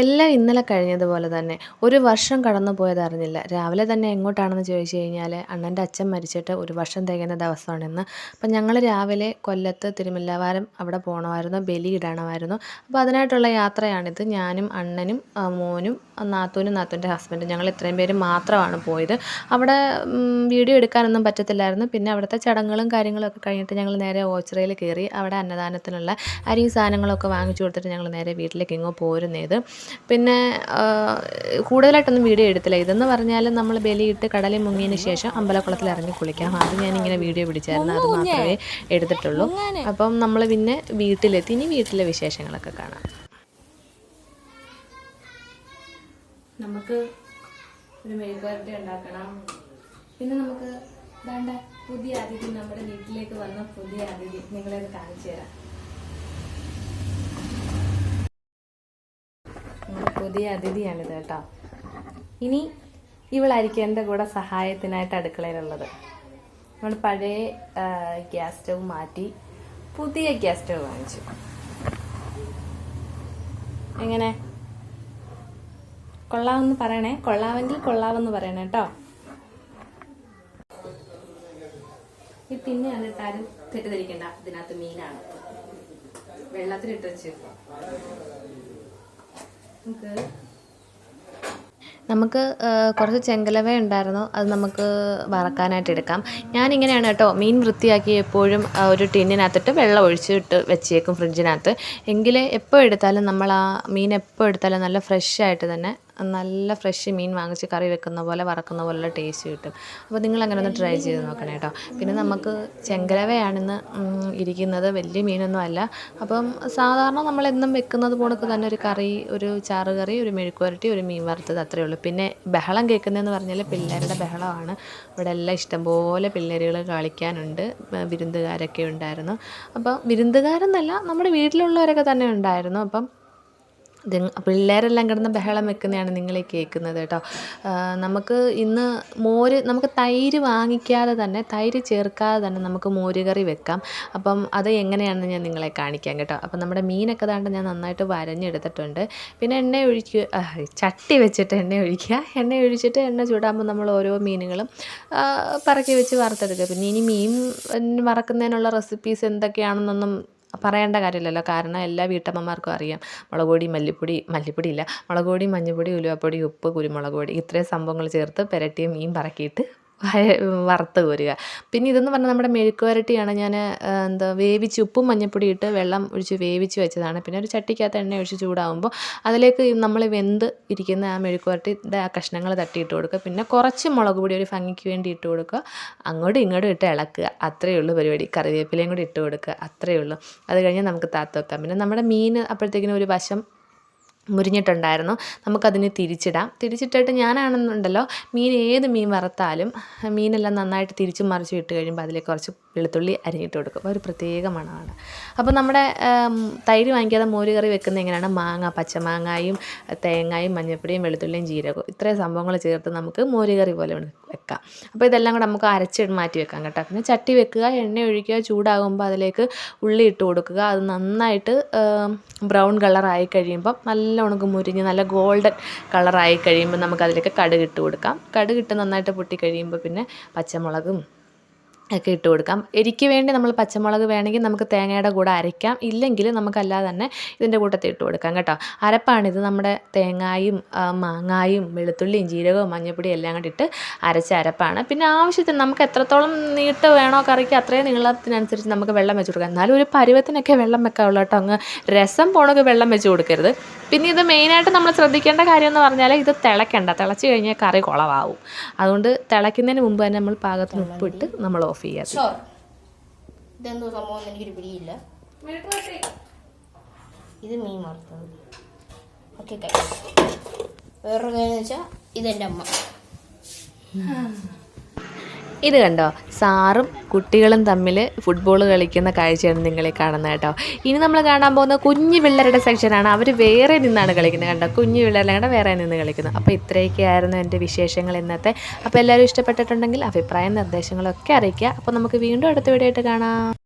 എല്ലാം ഇന്നലെ കഴിഞ്ഞതുപോലെ തന്നെ. ഒരു വർഷം കടന്നു പോയത് അറിഞ്ഞില്ല. രാവിലെ തന്നെ എങ്ങോട്ടാണെന്ന് ചോദിച്ചു കഴിഞ്ഞാൽ അണ്ണന്റെ അച്ഛൻ മരിച്ചിട്ട് ഒരു വർഷം തികയുന്ന ദിവസമാണിന്ന്. അപ്പം ഞങ്ങൾ രാവിലെ കൊല്ലത്ത് തിരുമില്ലവാരം അവിടെ പോകണമായിരുന്നു ബലി ഇടണമായിരുന്നു. അപ്പോൾ അതിനായിട്ടുള്ള യാത്രയാണിത്. ഞാനും അണ്ണനും മോനും നാത്തൂനും നാത്തൂന്റെ ഹസ്ബൻഡും ഞങ്ങൾ ഇത്രയും പേര് മാത്രമാണ് പോയത്. അവിടെ വീഡിയോ എടുക്കാനൊന്നും പറ്റത്തില്ലായിരുന്നു. പിന്നെ അവിടുത്തെ ചടങ്ങുകളും കാര്യങ്ങളൊക്കെ കഴിഞ്ഞിട്ട് ഞങ്ങൾ നേരെ ഓച്ചിറയിൽ കയറി അവിടെ അന്നദാനത്തിനുള്ള അരിയും സാധനങ്ങളൊക്കെ വാങ്ങിച്ചു കൊടുത്തിട്ട് ഞങ്ങൾ നേരെ വീട്ടിലേക്ക് ഇങ്ങോ പോരുന്നത്. പിന്നെ കൂടുതലായിട്ടൊന്നും വീഡിയോ എടുത്തില്ല. ഇതെന്ന് പറഞ്ഞാൽ നമ്മൾ ബലിയിട്ട് കടലിൽ മുങ്ങിയതിന് ശേഷം അമ്പലക്കുളത്തിൽ ഇറങ്ങി കുളിക്കാം അത് ഞാനിങ്ങനെ വീഡിയോ പിടിച്ചായിരുന്നു. അത് മാത്രമേ എടുത്തിട്ടുള്ളൂ. അപ്പം നമ്മൾ പിന്നെ വീട്ടിലെത്തി. ഇനി വീട്ടിലെ വിശേഷങ്ങളൊക്കെ കാണാം. നമുക്ക് ഒരു മെഴുകുവരട്ടി ഉണ്ടാക്കണം. പിന്നെ നമുക്ക് വേണ്ട പുതിയ അതിഥി നമ്മുടെ വീട്ടിലേക്ക് വന്ന പുതിയ അതിഥി നിങ്ങളെ കാണിച്ചു തരാം. പുതിയ അതിഥിയാണിത് കേട്ടോ. ഇനി ഇവളായിരിക്കും എന്റെ കൂടെ സഹായത്തിനായിട്ട് അടുക്കളയിലുള്ളത്. നമ്മൾ പഴയ ഗ്യാസ് സ്റ്റവ് മാറ്റി പുതിയ ഗ്യാസ് സ്റ്റവ് വാങ്ങിച്ചു. എങ്ങനെ? കൊള്ളാമെന്ന് പറയണേ? കൊള്ളാമെങ്കിൽ കൊള്ളാമെന്ന് പറയണേ കേട്ടോ. ഈ പിന്നെയാണ് ആരും തെറ്റിദ്ധരിക്കണ്ട. ഇതിനകത്ത് മീനാണ്. വെള്ളത്തിലിട്ട് വെച്ചേക്കും നമുക്ക് കുറച്ച് ചെങ്കലവ ഉണ്ടായിരുന്നു. അത് നമുക്ക് വറക്കാനായിട്ട് എടുക്കാം. ഞാനിങ്ങനെയാണ് കേട്ടോ മീൻ വൃത്തിയാക്കി എപ്പോഴും ഒരു ടിന്നിനകത്തിട്ട് വെള്ളം ഒഴിച്ചിട്ട് വെച്ചേക്കും ഫ്രിഡ്ജിനകത്ത്. എങ്കിലേ എപ്പോൾ എടുത്താലും നമ്മൾ ആ മീൻ എപ്പോൾ എടുത്താലും നല്ല ഫ്രഷ് ആയിട്ട് തന്നെ നല്ല ഫ്രഷ് മീൻ വാങ്ങിച്ച് കറി വെക്കുന്ന പോലെ വറക്കുന്ന പോലുള്ള ടേസ്റ്റ് കിട്ടും. അപ്പോൾ നിങ്ങൾ അങ്ങനെ ഒന്ന് ട്രൈ ചെയ്ത് നോക്കണേ കേട്ടോ പിന്നെ നമുക്ക് ചെങ്കലവയാണിന്ന് ഇരിക്കുന്നത്. വലിയ മീനൊന്നും അല്ല അപ്പം സാധാരണ നമ്മൾ എന്നും വെക്കുന്നത് പോണക്ക് തന്നെ ഒരു കറി ഒരു ചാറ് കറി ഒരു മെഴുക്കുവരട്ടി ഒരു മീൻ വറുത്തത് അത്രയേ ഉള്ളൂ. പിന്നെ ബഹളം കേൾക്കുന്നതെന്ന് പറഞ്ഞാൽ പിള്ളേരുടെ ബഹളമാണ്. ഇവിടെ എല്ലാം ഇഷ്ടംപോലെ പിള്ളേരുകൾ കളിക്കാനുണ്ട്. വിരുന്നുകാരൊക്കെ ഉണ്ടായിരുന്നു. അപ്പം വിരുന്നുകാരെന്നല്ല നമ്മുടെ വീട്ടിലുള്ളവരൊക്കെ തന്നെ ഉണ്ടായിരുന്നു. അപ്പം പിള്ളേരെല്ലാം കിടന്ന് ബഹളം വെക്കുന്നതാണ് നിങ്ങൾ ഈ കേൾക്കുന്നത് കേട്ടോ നമുക്ക് ഇന്ന് മോര് നമുക്ക് തൈര് വാങ്ങിക്കാതെ തന്നെ തൈര് ചേർക്കാതെ തന്നെ നമുക്ക് മോര് കറി വെക്കാം. അപ്പം അത് എങ്ങനെയാണെന്ന് ഞാൻ നിങ്ങളെ കാണിക്കാം കേട്ടോ. അപ്പം നമ്മുടെ മീനൊക്കെ താണ്ട് ഞാൻ നന്നായിട്ട് വരഞ്ഞെടുത്തിട്ടുണ്ട്. പിന്നെ എണ്ണ ഒഴിക്കുക ചട്ടി വെച്ചിട്ട് എണ്ണ ഒഴിക്കുക. എണ്ണ ഒഴിച്ചിട്ട് എണ്ണ ചൂടാകുമ്പോൾ നമ്മൾ ഓരോ മീനുകളും പറക്കി വെച്ച് വറുത്തെടുക്കുക. പിന്നെ ഇനി മീൻ വറക്കുന്നതിനുള്ള റെസിപ്പീസ് എന്തൊക്കെയാണെന്നൊന്നും പറയേണ്ട കാര്യമില്ലല്ലോ. കാരണം എല്ലാ വീട്ടമ്മമാർക്കും അറിയാം. മുളക് പൊടി മല്ലിപ്പൊടി മല്ലിപ്പൊടി ഇല്ല. മുളക് പൊടി മഞ്ഞൾപ്പൊടി ഉലുവപ്പൊടി ഉപ്പ് കുരുമുളക് പൊടി ഇത്രയും സംഭവങ്ങൾ ചേർത്ത് പുരട്ടിയ മീൻ പറക്കിയിട്ട് വറുത്ത് കോരുക. പിന്നെ ഇതെന്ന് പറഞ്ഞാൽ നമ്മുടെ മെഴുക്ക് വരട്ടിയാണ് ഞാൻ എന്താ വേവിച്ച് ഉപ്പും മഞ്ഞൾപ്പൊടി ഇട്ട് വെള്ളം ഒഴിച്ച് വേവിച്ച് വെച്ചതാണ്. പിന്നെ ഒരു ചട്ടിക്കകത്ത് എണ്ണ ഒഴിച്ച് ചൂടാകുമ്പോൾ അതിലേക്ക് നമ്മൾ വെന്ത് ഇരിക്കുന്ന ആ മെഴുക്ക് വരട്ടിയുടെ ആ കഷ്ണങ്ങൾ തട്ടിയിട്ട് കൊടുക്കുക. പിന്നെ കുറച്ച് മുളക് പൊടി ഒരു ഭംഗിക്ക് വേണ്ടി ഇട്ട് കൊടുക്കുക. അങ്ങോട്ടും ഇങ്ങോട്ടും ഇട്ട് ഇളക്കുക. അത്രയേ ഉള്ളൂ പരിപാടി. കറിവേപ്പിലയും കൂടി ഇട്ട് കൊടുക്കുക. അത്രയേ ഉള്ളൂ. അത് കഴിഞ്ഞ് നമുക്ക് താത്ത് വെക്കാം. പിന്നെ നമ്മുടെ മീൻ അപ്പോഴത്തേക്കിനും ഒരു വശം മുരിഞ്ഞിട്ടുണ്ടായിരുന്നു. നമുക്കതിനെ തിരിച്ചിടാം. തിരിച്ചിട്ടിട്ട് ഞാനാണെന്നുണ്ടല്ലോ മീൻ ഏത് മീൻ വറുത്താലും മീനെല്ലാം നന്നായിട്ട് തിരിച്ചും മറിച്ച് ഇട്ട് കഴിയുമ്പോൾ അതിലേക്ക് കുറച്ച് വെളുത്തുള്ളി അരിഞ്ഞിട്ട് കൊടുക്കും. ഒരു പ്രത്യേക മണമാണ്. അപ്പോൾ നമ്മുടെ തൈര് വാങ്ങിക്കാതെ മോര് കറി വെക്കുന്നത് എങ്ങനെയാണ്? മാങ്ങ പച്ചമാങ്ങായും തേങ്ങായും മഞ്ഞൾപ്പൊടിയും വെളുത്തുള്ളിയും ജീരകവും ഇത്രയും സംഭവങ്ങൾ ചേർത്ത് നമുക്ക് മോര് കറി പോലെ വെക്കാം. അപ്പോൾ ഇതെല്ലാം കൂടെ നമുക്ക് അരച്ച് മാറ്റി വെക്കാം കേട്ടോ. പിന്നെ ചട്ടി വെക്കുക എണ്ണ ഒഴിക്കുക ചൂടാകുമ്പോൾ അതിലേക്ക് ഉള്ളി ഇട്ട് കൊടുക്കുക. അത് നന്നായിട്ട് ബ്രൗൺ കളറായി കഴിയുമ്പം ഉണക്ക് മുരിഞ്ഞ് നല്ല ഗോൾഡൻ കളറായി കഴിയുമ്പോൾ നമുക്ക് അതിലേക്ക് കടുക് ഇട്ട് കൊടുക്കാം. കടുക് ഇട്ട് നന്നായിട്ട് പൊട്ടി കഴിയുമ്പോൾ പിന്നെ പച്ചമുളകും ഒക്കെ ഇട്ട് കൊടുക്കാം. എരിക്ക് വേണ്ടി നമ്മൾ പച്ചമുളക് വേണമെങ്കിൽ നമുക്ക് തേങ്ങയുടെ കൂടെ അരയ്ക്കാം. ഇല്ലെങ്കിൽ നമുക്കല്ലാതെ തന്നെ ഇതിന്റെ കൂട്ടത്തിൽ ഇട്ട് കൊടുക്കാം കേട്ടോ. അരപ്പാണിത് നമ്മുടെ തേങ്ങായും മാങ്ങായും വെളുത്തുള്ളിയും ജീരകവും മഞ്ഞൾപ്പൊടിയും എല്ലാം കൂടി ഇട്ട് അരച്ച അരപ്പാണ്. പിന്നെ ആവശ്യത്തിന് നമുക്ക് എത്രത്തോളം നീട്ട് വേണോ കറിക്ക് അത്രയും നീളത്തിനനുസരിച്ച് നമുക്ക് വെള്ളം വെച്ച് കൊടുക്കാം. എന്നാലും ഒരു പരുവത്തിനൊക്കെ വെള്ളം വെക്കാവുള്ളൂ കേട്ടോ. അങ്ങ് രസം പോണൊക്കെ വെള്ളം വെച്ച് കൊടുക്കരുത്. പിന്നെ ഇത് മെയിനായിട്ട് നമ്മൾ ശ്രദ്ധിക്കേണ്ട കാര്യം എന്ന് പറഞ്ഞാൽ ഇത് തിളയ്ക്കണ്ട. തിളച്ച് കഴിഞ്ഞാൽ കറി കുളവാകും അതുകൊണ്ട് തിളയ്ക്കുന്നതിന് മുമ്പ് തന്നെ നമ്മൾ പാകത്തിന് ഉപ്പിട്ട് നമ്മൾ ഓഫ് ചെയ്യാം ഇതെന്തോ സംഭവം എനിക്കൊരു പിടിയില്ല. ഇത് മീൻ വറുത്തത്. ഓക്കെ വേറൊരു കാര്യം എന്ന് വെച്ചാൽ ഇതെന്റെ അമ്മ. ഇത് കണ്ടോ? സാറും കുട്ടികളും തമ്മിൽ ഫുട്ബോൾ കളിക്കുന്ന കാഴ്ചയാണ് നിങ്ങളെ കാണുന്നത് കേട്ടോ. ഇനി നമ്മൾ കാണാൻ പോകുന്ന കുഞ്ഞു പിള്ളേരുടെ സെക്ഷനാണ് അവർ വേറെ നിന്നാണ് കളിക്കുന്നത് കണ്ടോ? കുഞ്ഞു പിള്ളേരുടെ വേറെ നിന്ന് കളിക്കുന്നത് അപ്പോൾ ഇത്രയൊക്കെയായിരുന്നു എന്റെ വിശേഷങ്ങൾ ഇന്നത്തെ. അപ്പോൾ എല്ലാവരും ഇഷ്ടപ്പെട്ടിട്ടുണ്ടെങ്കിൽ അഭിപ്രായം നിർദ്ദേശങ്ങളൊക്കെ അറിയിക്കുക. അപ്പോൾ നമുക്ക് വീണ്ടും അടുത്ത വീഡിയോ ആയിട്ട് കാണാം.